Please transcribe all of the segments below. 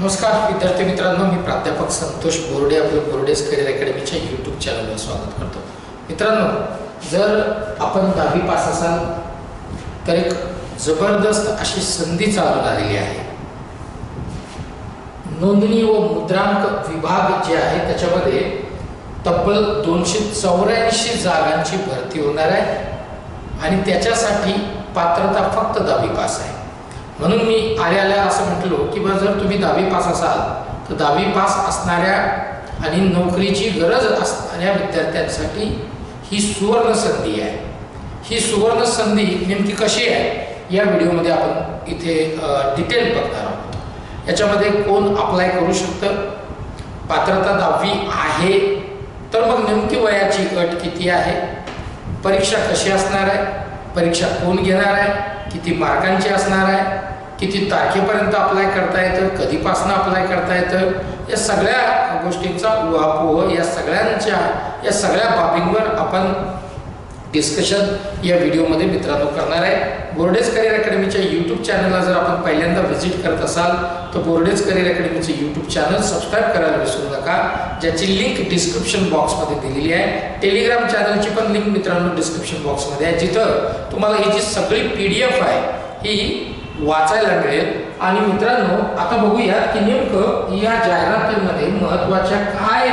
नमस्कार विद्यार्थी मित्रांनो मी प्राध्यापक संतोष बोर्डे आपलं बोर्डेस करिअर अकॅडमीच्या यूट्यूब चॅनलवर स्वागत करतो. मित्रांनो जर आपण दहावी पास असाल तर एक जबरदस्त अशी संधी चालून आलेली आहे. नोंदणी व मुद्रांक विभाग जे आहे त्याच्यामध्ये तब्बल दोनशे चौऱ्याऐंशी जागांची भरती होणार आहे आणि त्याच्यासाठी पात्रता फक्त दहावी पास आहे. म्हणून मी आल्याला असं म्हटलो की बा जर तुम्ही दहावी पास असाल तर दहावी पास असणाऱ्या आणि नोकरीची गरज असणाऱ्या विद्यार्थ्यांसाठी ही सुवर्ण संधी आहे. ही सुवर्ण संधी नेमकी कशी आहे या व्हिडिओमध्ये आपण इथे डिटेल बघणार आहोत. याच्यामध्ये कोण अप्लाय करू शकतं पात्रता दहावी आहे तर मग नेमकी वयाची अट किती आहे परीक्षा कशी असणार आहे परीक्षा कोण घेणार आहे किती मार्कांची असणार आहे किती तारखेपर्यंत अप्लाय करता येतं कधीपासून अप्लाय करता येतं या सगळ्या गोष्टींचा उहापोह या सगळ्यांच्या या सगळ्या बाबींवर आपण डिस्कशन या व्हिडिओमध्ये मित्रांनो करणार आहे. बोर्डेज करिअर अकॅडमीच्या यूट्यूब चॅनलला जर आपण पहिल्यांदा व्हिजिट करत असाल तर बोर्डेज करिअर अकॅडमीचे यूट्यूब चॅनल सबस्क्राईब करायला विसरू नका. ज्याची लिंक डिस्क्रिप्शन बॉक्समध्ये दिलेली आहे. टेलिग्राम चॅनलची पण लिंक मित्रांनो डिस्क्रिप्शन बॉक्समध्ये आहे. जिथं तुम्हाला ही जी सगळी पी डी एफ आहे ही वाचायला मिळेल. आणि मित्रांनो आता बघूयात की नेमकं या जाहिरातीमध्ये महत्त्वाच्या काय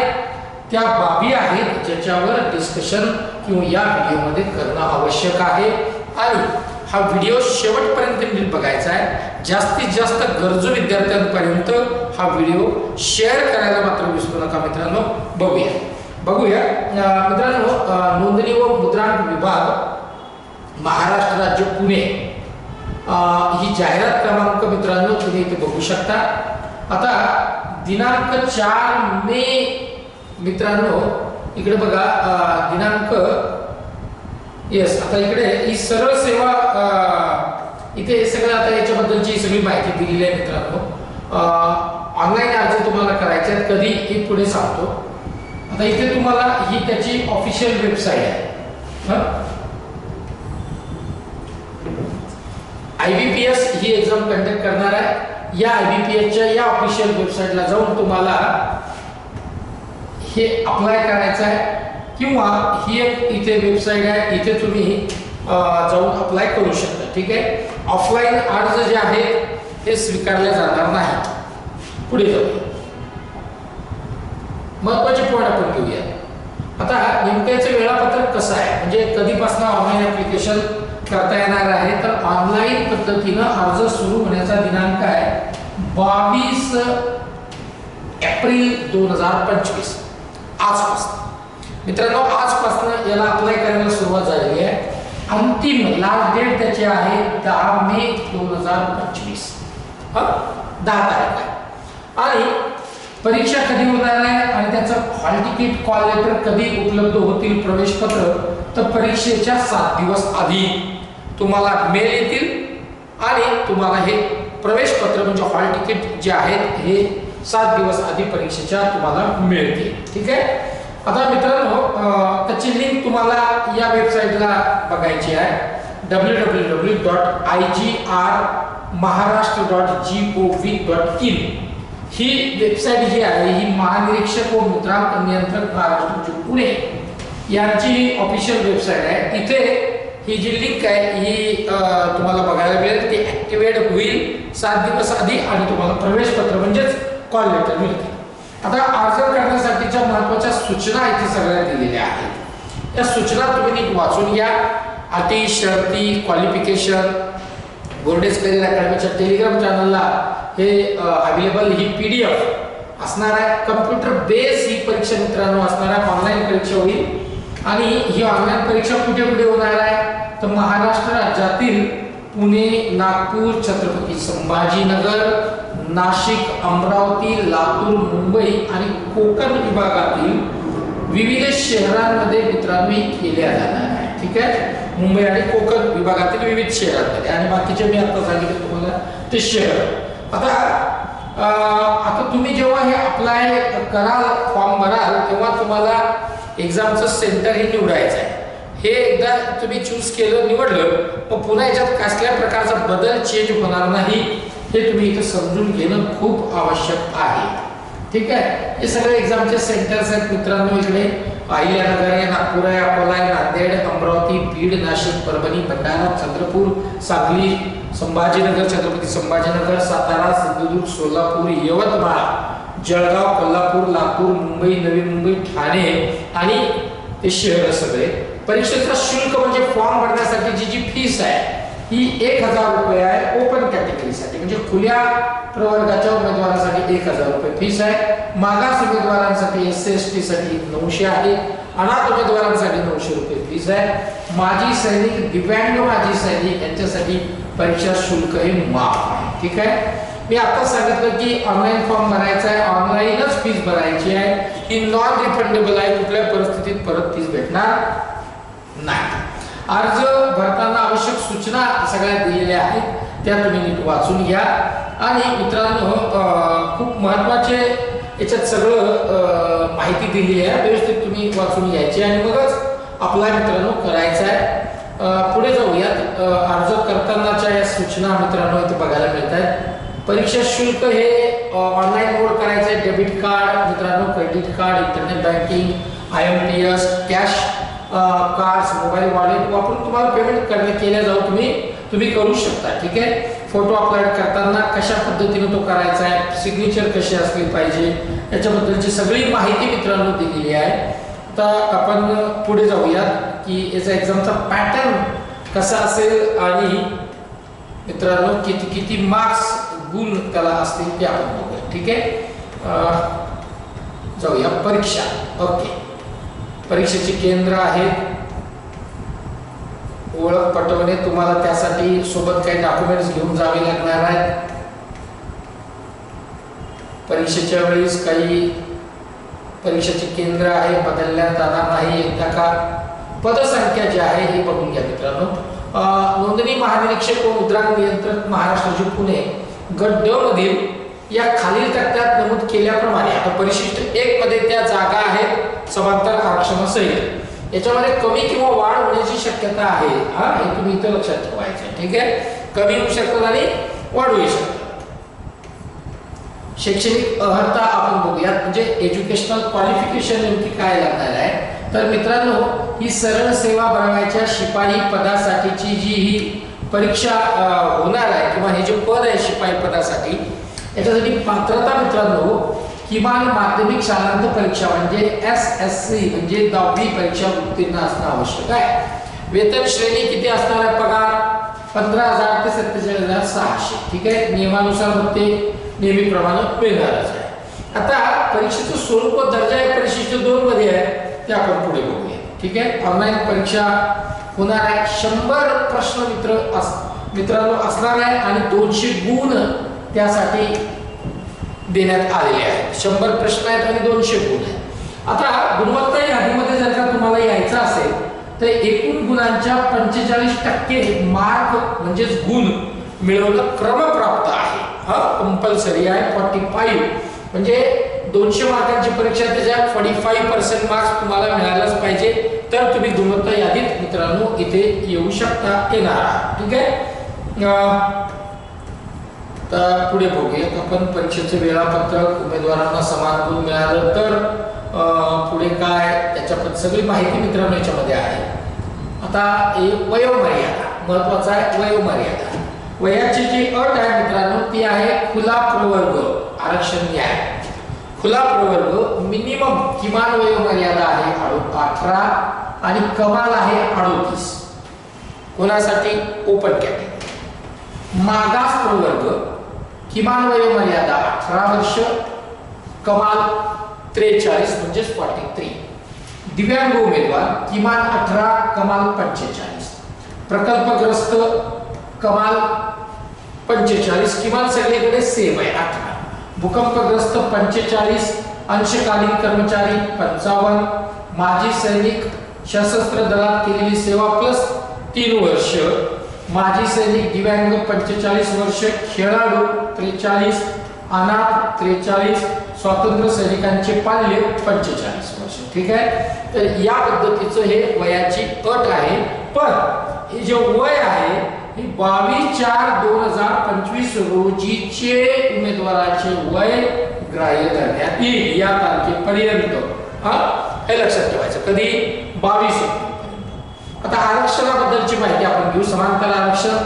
त्या बाबी आहेत ज्याच्यावर डिस्कशन किंवा या व्हिडिओमध्ये करणं आवश्यक आहे. आणि हा व्हिडिओ शेवटपर्यंत नीट बघायचा आहे. जास्तीत जास्त गरजू विद्यार्थ्यांपर्यंत हा व्हिडिओ शेअर करायला मात्र विसरू नका मित्रांनो. बघूया. बघूया. मित्रांनो नोंदणी व मुद्रांक विभाग महाराष्ट्र राज्य पुणे. ही जाहिरात क्रमांक मित्रांनो तुम्ही इथे बघू शकता. आता दिनांक चार मे मित्रांनो इकडे बघा दिनांक येस आता इकडे ही सरळ सेवा इथे हे सगळं आता याच्याबद्दलची सगळी माहिती दिलेली आहे मित्रांनो. ऑनलाईन अर्ज तुम्हाला करायचे आहेत कधी हे पुढे सांगतो. आता इथे तुम्हाला ही त्याची ऑफिशियल वेबसाईट आहे. IBPS I B P S he exam conduct करणार आहे. या आय बी पी एसच्या या ऑफिशियल वेबसाईटला जाऊन तुम्हाला हे अप्लाय करायचं आहे. किंवा ही एक इथे वेबसाईट आहे. इथे तुम्ही जाऊन अप्लाय करू शकता. ठीक आहे? ऑफलाईन अर्ज जे आहेत हे स्वीकारले जाणार नाही. पुढे जाऊ. महत्त्वाचे पॉईंट आपण घेऊया. आता नेमक्याचं वेळापत्रक कसं आहे? म्हणजे कधीपासून ऑनलाईन ऍप्लिकेशन करता येणार आहे. तर ऑनलाईन पद्धतीनं अर्ज सुरू होण्याचा दिनांक आहे बावीस एप्रिल दोन हजार पंचवीस. आजपासून. मित्रांनो आजपासून याला अप्लाय करायला सुरुवात झालेली आहे. अंतिम लास्ट डेट त्याची आहे दहा मे दोन हजार पंचवीस. दहा तारीख आहे. आणि परीक्षा कधी होणार आहे आणि त्याचं हॉल तिकीट कॉल लेटर कधी उपलब्ध होतील प्रवेश पत्र तर परीक्षेच्या सात दिवस आधी. तुम्हाला मेल येतील आणि तुम्हाला हे प्रवेश पत्र म्हणजे हॉल तिकीट जे आहेत हे सात दिवस आधी परीक्षेच्या तुम्हाला मिळतील. ठीक आहे? आता मित्रांनो त्याची लिंक तुम्हाला या वेबसाईटला बघायची आहे. W W W dot I G R Maharashtra dot G O V dot in he website जी आहे ही महानिरीक्षक व मुद्रांक नियंत्रक महाराष्ट्र पुणे. यांची ऑफिशियल वेबसाईट आहे. इथे ही जी लिंक आहे ही तुम्हाला बघायला मिळेल. ती ॲक्टिवेट होईल सात दिवस आधी आणि तुम्हाला प्रवेश पत्र म्हणजेच कॉल लेटर मिळते आता अर्ज करण्यासाठीच्या महत्त्वाच्या सूचना इथे सगळ्या दिलेल्या आहेत. या सूचना तुम्ही नीट वाचून घ्या. अटी शर्ती क्वालिफिकेशन बोर्डेज करिअर अकॅडमीच्या टेलिग्राम चॅनलला हे अवेलेबल ही पी डी एफ असणार आहे. कम्प्युटर बेस ही परीक्षा मित्रांनो असणार आहे. ऑनलाईन परीक्षा होईल. आणि ही ऑनलाईन परीक्षा कुठे कुठे होणार आहे? तर महाराष्ट्र राज्यातील पुणे नागपूर छत्रपती संभाजीनगर नाशिक अमरावती लातूर मुंबई आणि कोकण विभागातील विविध शहरांमध्ये मित्रांनो ही केल्या जाणार आहे. ठीक आहे? मुंबई आणि कोकण विभागातील विविध शहरांमध्ये. आणि बाकीचे मी आता सांगितले तुम्हाला ते शहर. आता आता तुम्ही जेव्हा हे अप्लाय कराल फॉर्म भराल तेव्हा तुम्हाला एक्झामचं सेंटर हे निवडायचं आहे. हे एकदा तुम्ही चूज केलं निवडलं मग पुन्हा याच्यात कसल्या प्रकारचा बदल चेंज होणार नाही हे तुम्ही इथं समजून घेणं खूप आवश्यक आहे. ठीक आहे? हे सगळे एक्झामचे सेंटर्स आहेत मित्रांनो इकडे. अहिल्यानगर आहे नागपूर आहे अकोला आहे नांदेड अमरावती बीड नाशिक परभणी भंडारा चंद्रपूर सांगली संभाजीनगर छत्रपती संभाजीनगर सातारा सिंधुदुर्ग सोलापूर यवतमाळ जळगाव कोल्हापूर लातूर मुंबई नवी मुंबई ठाणे आणि ते शहर सगळे. परीक्षेचा शुल्क म्हणजे फॉर्म भरण्यासाठी जी जी फीस आहे ही एक हजार रुपये आहे ओपन कॅटेगरीसाठी म्हणजे खुल्या प्रवर्गाच्या उमेदवारांसाठी एक हजार रुपये फीस आहे. मागास उमेदवारांसाठी एस सी एस टी साठी नऊशे आहे. अनाथ उमेदवारांसाठी नऊशे रुपये फीस आहे. माजी सैनिक दिव्यांग माजी सैनिक यांच्यासाठी परीक्षा शुल्क हे माफ आहे. ठीक आहे? मी आता सांगितलं की ऑनलाईन फॉर्म भरायचा आहे. ऑनलाईनच फीस भरायची आहे. ही नॉन रिफंडेबल आहे. कुठल्या परिस्थितीत परत फीस भेटणार? नाही. अर्ज भरताना आवश्यक सूचना सगळ्या दिलेल्या आहेत त्या तुम्ही नीट वाचून घ्या. आणि मित्रांनो खूप महत्त्वाचे याच्यात सगळं माहिती दिली आहे. व्यवस्थित तुम्ही वाचून घ्यायची. आणि मगच आपला मित्रांनो करायचा आहे. पुढे जाऊयात. अर्ज करतानाच्या या सूचना मित्रांनो इथे बघायला मिळत आहेत परीक्षा शुल्क हे ऑनलाईन मोड करायचं आहे डेबिट कार्ड मित्रांनो credit card internet banking I M P S cash cards mobile wallet वापरून तुम्हाला पेमेंट करणे केल्या जाऊ तुम्ही. तुम्ही करू शकता ठीक आहे? फोटो अपलोड करताना कशा पद्धतीने तो करायचा आहे सिग्नेचर कशी असली पाहिजे याच्याबद्दलची सगळी माहिती मित्रांनो दिलेली आहे. तर आपण पुढे जाऊयात की याचा एक्झामचा पॅटर्न कसा असेल आणि मित्रांनो किती किती मार्क्स गुण त्याला असतील ते आपण बघूया ठीक आहे? जाऊया परीक्षा. ओके परीक्षेचे केंद्र आहेत ओळख पटवणे तुम्हाला त्यासाठी सोबत काही डॉक्युमेंट्स घेऊन जावे लागणार आहेत. परीक्षेच्या वेळेस काही परीक्षेचे केंद्र आहे बदलल्या जाणार नाही. एकदा का पदसंख्या जी आहे हे बघून घ्या मित्रांनो. नोंदणी महानिरीक्षक व मुद्रांक नियंत्रक महाराष्ट्र पुणे गट ड मधील या खालील तक्त्यात नमूद केल्याप्रमाणे आता परिशिष्ट एक मध्ये त्या जागा आहेत समांतर आरक्षणासहित याच्यामध्ये कमी किंवा वाढ होण्याची शक्यता आहे. हा हे तुम्ही इथं लक्षात ठेवायचं आहे. ठीक आहे? कमी होऊ शकतात आणि वाढू शकतात. शैक्षणिक अर्हता आपण बघूयात. म्हणजे एज्युकेशनल क्वालिफिकेशन नेमकी काय लागणार आहे? तर मित्रांनो ही सरळ सेवा बनवायच्या शिपाई पदासाठीची जी ही परीक्षा होणार आहे किंवा हे जे पद आहे शिपाई पदासाठी याच्यासाठी पात्रता मित्रांनो किमान माध्यमिक शालांत परीक्षा म्हणजे एस एस सी म्हणजे दहावी परीक्षा उत्तीर्ण असणं आवश्यक आहे. वेतन श्रेणी किती असणार आहे पगार पंधरा हजार ते सत्तेचाळीस हजार सहाशे. ठीक आहे? नियमानुसार मग ते नेहमीप्रमाणे मिळणारच आहे. आता परीक्षेचं स्वरूप दर्जा आहे परीक्षेच्या दोन मध्ये आहे ते आपण पुढे बघूया. ठीक आहे? ऑनलाईन परीक्षा होणार आहे. शंभर प्रश्न मित्र अस मित्रांनो असणार आहे आणि दोनशे गुण त्यासाठी देण्यात आलेले आहेत. शंभर प्रश्न आहेत आणि दोनशे गुण आहेत. आता गुणवत्ता यादीमध्ये जर का तुम्हाला यायचं असेल तर एकूण गुणांच्या पंचेचाळीस टक्के मार्क म्हणजेच गुण मिळवणं क्रमप्राप्त आहे. हा कंपल्सरी आहे फॉर्टी फाईव्ह म्हणजे दोनशे मार्कांची परीक्षा त्याच्यात फॉर्टी फाईव्ह पर्सेंट मार्क्स तुम्हाला मिळायलाच पाहिजे. तर तुम्ही गुणवत्ता यादीत मित्रांनो इथे येऊ शकता येणार आहात. ठीक आहे? तर पुढे बघूयात आपण परीक्षेचे वेळापत्रक उमेदवारांना समान गुण मिळालं तर पुढे काय? त्याच्याबद्दल सगळी माहिती मित्रांनो याच्यामध्ये आहे. आता एक वयोमर्यादा महत्त्वाचा आहे वयोमर्यादा. वयाची जी अट आहे मित्रांनो ती आहे खुला प्रवर्ग आरक्षण न्याय. खुला प्रवर्ग मिनिमम किमान वयोमर्यादा आहे अठरा आणि कमाल आहे अडोतीस. कोणासाठी? ओपन कॅटेगरी मागास प्रवर्ग किमान वयोमर्यादा अठरा वर्ष कमाल त्रेचाळीस म्हणजेच फॉर्टी थ्री दिव्यांग उमेदवार किमान अठरा कमाल पंचेचाळीस. प्रकल्पग्रस्त कमाल पंचेचाळीस किमान सगळीकडे सेम आहे अठरा. भूकंपग्रस्त पंचेचाळीस अंशकालीन कर्मचारी पंचावन्न. माजी सैनिक सशस्त्र दलात केलेली सेवा प्लस तीन वर्ष. माजी सैनिक दिव्यांग पंचेचाळीस वर्ष खेळाडू त्रेचाळीस अनाथ त्रेचाळीस स्वातंत्र्य सैनिकांचे पाल्य पंचेचाळीस वर्ष. ठीक आहे? तर या पद्धतीचं हे वयाची अट आहे. पण हे जे वय आहे ही बावीस चार दोन हजार पंचवीस रोजीचे उमेदवाराचे वय ग्राह्य धरण्यात येईल या तारखेपर्यंत. हा? हे लक्षात ठेवायचं. कधी? बावीस आता आरक्षणाबद्दलची माहिती घेऊ समांतर आरक्षण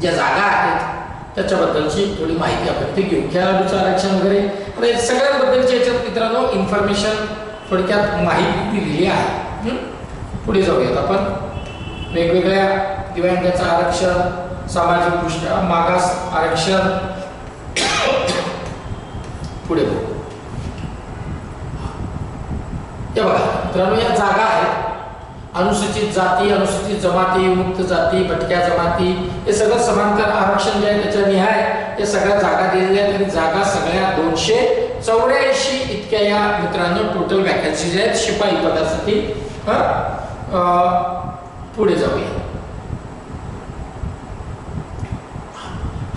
ज्या जागा आहेत त्याच्याबद्दलची थोडी माहिती आपण इथे घेऊ खेळाडूचं आरक्षण वगैरे. आता सगळ्यांबद्दलची याच्यात मित्रांनो इन्फॉर्मेशन थोडक्यात माहिती दिलेली आहे. पुढे जाऊयात आपण. वेगवेगळ्या दिव्यांगाचं आरक्षण सामाजिक दृष्ट्या मागास आरक्षण. पुढे बघू. हे बघा मित्रांनो या जागा आहेत. अनुसूचित जाती अनुसूचित जमाती मुक्त जाती भटक्या जमाती हे सगळं समांतर आरक्षण जे आहे त्याच्या निहाय हे सगळ्या जागा दिलेल्या आहेत. आणि जागा सगळ्या दोनशे चौऱ्याऐंशी इतक्या या मित्रांनो टोटल वॅकन्सी आहेत शिपाई पदासाठी पुढे जाऊया.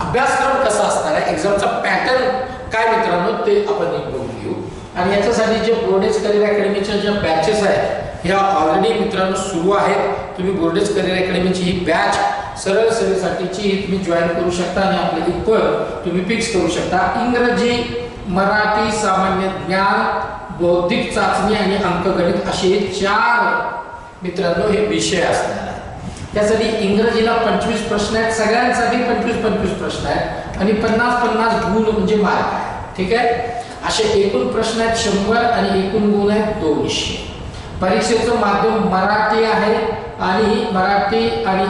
अभ्यासक्रम कसा असणार आहे? एक्झामचा पॅटर्न काय मित्रांनो ते आपण बघून घेऊ. आणि याच्यासाठी जे बोर्डेज करिअर अकॅडमीच्या ज्या बॅचेस आहेत ह्या ऑलरेडी मित्रांनो सुरू आहेत. तुम्ही बोर्डेज करिअर अकॅडमीची ही बॅच सरळ सेवेसाठीची ही तुम्ही जॉईन करू शकता आणि आपले पद तुम्ही फिक्स करू शकता. इंग्रजी मराठी सामान्य ज्ञान बौद्धिक चाचणी आणि अंकगणित असे हे चार मित्रांनो हे विषय असणार आहे त्यासाठी इंग्रजीला पंचवीस प्रश्न आहेत. सगळ्यांसाठी पंचवीस पंचवीस प्रश्न आहेत. आणि पन्नास पन्नास गुण म्हणजे मार्क आहे ठीक आहे? असे एकूण प्रश्न आहेत शंभर आणि एकूण गुण आहेत दोनशे. परीक्षेचं माध्यम मराठी आहे आणि मराठी आणि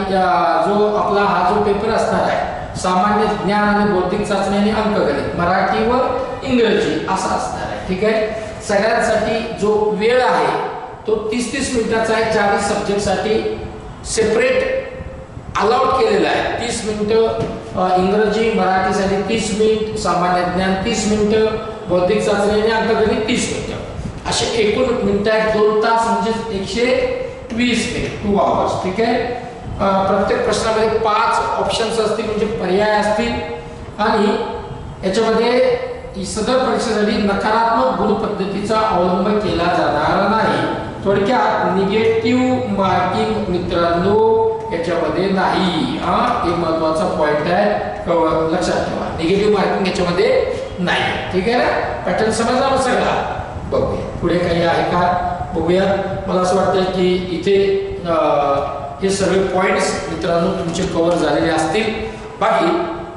जो आपला हा जो पेपर असणार आहे सामान्य ज्ञान आणि बौद्धिक चाचणी आणि अंकगणित मराठी व इंग्रजी असा असणार आहे. ठीक आहे? सगळ्यांसाठी जो वेळ आहे तो तीस तीस मिनिटाचा आहे. चाळीस सब्जेक्टसाठी सेपरेट अलाउड केलेला आहे. तीस मिनिटं इंग्रजी मराठीसाठी तीस मिनिट सामान्य ज्ञान तीस मिनिटं बौद्धिक चाचणी आणि अंकगणित तीस मिनिट. असे एकूण मिनिटात दोन तास म्हणजे एकशे वीस मिनिट. टू आवर्स ठीक आहे? प्रत्येक प्रश्नामध्ये पाच ऑप्शन्स असतील म्हणजे पर्याय असतील. आणि याच्यामध्ये सदर परीक्षेसाठी नकारात्मक गुण पद्धतीचा अवलंब केला जाणार नाही. थोडक्यात निगेटिव्ह मार्किंग मित्रांनो याच्यामध्ये नाही. हा एक महत्त्वाचा पॉइंट आहे. लक्षात ठेवा. निगेटिव्ह मार्किंग याच्यामध्ये नाही. ठीक आहे ना? पॅटर्न समजला सगळा? बघूया. पुढे काही आहे का? बघूया. मला असं वाटतं की इथे हे सगळे पॉईंट्स मित्रांनो तुमचे कव्हर झालेले असतील. बाकी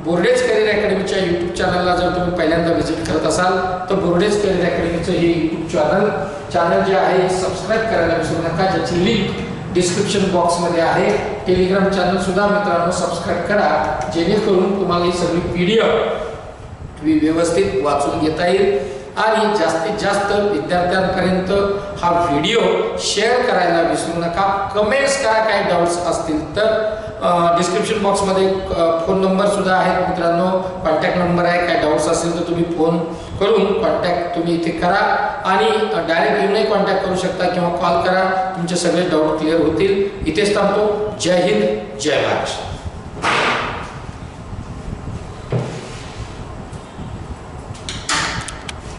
बोर्डेज करिअर अकॅडमीच्या यूट्यूब चॅनलला जर तुम्ही पहिल्यांदा व्हिजिट करत असाल तर बोर्डेज करिअर अकॅडमीचं हे यूट्यूब चॅनल चॅनल जे आहे हे सबस्क्राईब करायला विसरू नका. ज्याची लिंक डिस्क्रिप्शन बॉक्समध्ये आहे. टेलिग्राम चॅनल सुद्धा मित्रांनो सबस्क्राईब करा. जेणेकरून तुम्हाला ही सगळी पी डी एफ व्यवस्थित वाचून घेता येईल. आणि जास्तीत जास्त विद्यार्थ्यांपर्यंत हा व्हिडिओ शेअर करायला विसरू नका. कमेंट्स करा काय डाऊट्स असतील तर डिस्क्रिप्शन बॉक्समध्ये फोन नंबर सुद्धा आहेत मित्रांनो. कॉन्टॅक्ट नंबर आहे काय डाऊट्स असतील तर तुम्ही फोन करून कॉन्टॅक्ट तुम्ही इथे करा. आणि डायरेक्ट येऊनही कॉन्टॅक्ट करू शकता किंवा कॉल करा. तुमचे सगळे डाऊट क्लिअर होतील. इथेच थांबतो. जय हिंद जय महाराष्ट्र.